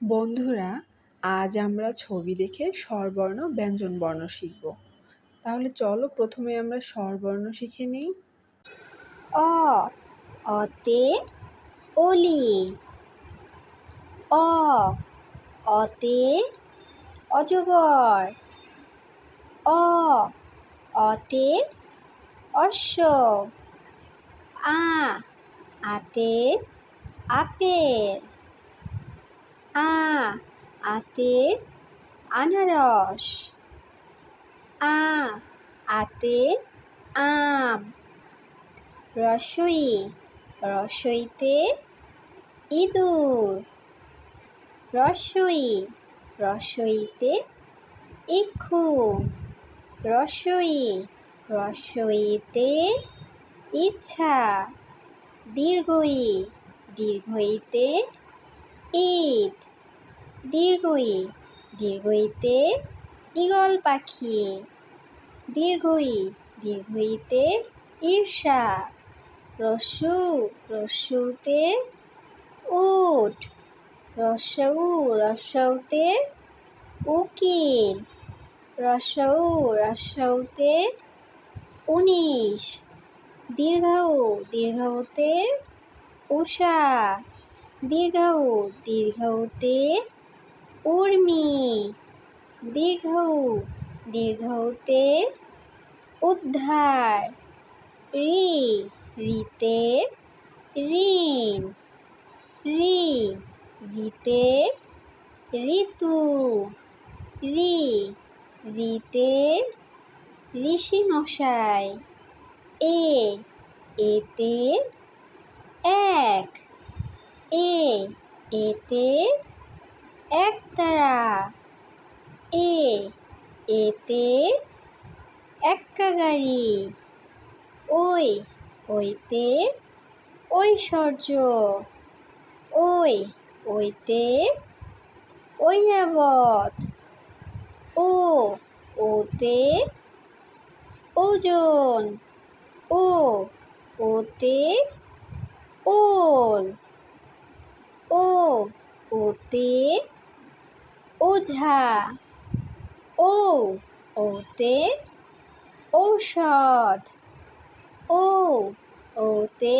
বন্ধুরা, আজ আমরা ছবি দেখে স্বরবর্ণ ব্যঞ্জনবর্ণ শিখব। তাহলে চলো প্রথমে আমরা স্বরবর্ণ শিখে নিই। অ, অতে অলি, অ, অতে অজগর, অ, অতে অশ্ব আ, আতে আপেল। আতে আনারস। আ, আতে আম। রসই, রসইতে ইঁদুর। রসই, রসইতে ইক্ষু। রসই, রসইতে ইচ্ছা। দীর্ঘই, দীর্ঘইতে ঈদ। দীর্ঘই, দীর্ঘইতে ঈগল পাখি। দীর্ঘই, দীর্ঘইতে ঈর্ষা। রস্যু রস্যুতে উট। রস্যউ রস্যউতে উকিল। রস্যউ রস্যউতে উনিশ। দীর্ঘউ, দীর্ঘউতে উষা। দীর্ঘউ, দীর্ঘউতে উর্মি। দীর্ঘউ দীর্ঘউতে উদ্ধার। রি, রিতে ঋণ। রি, রিতে ঋতু। রি, রিতে ঋষি মশাই। এ, এতে এক। এ, এতে একতারা এ, এতে এক্কা গাড়ি। ওই, ওইতে ঐশ্বর্য। ওই, ওইতে ঐরাবত ও, ওতে ওজন। ও, ওতে ওল। ও, ওতে ওঝা। ও ওতে ঔষধ। ও ওতে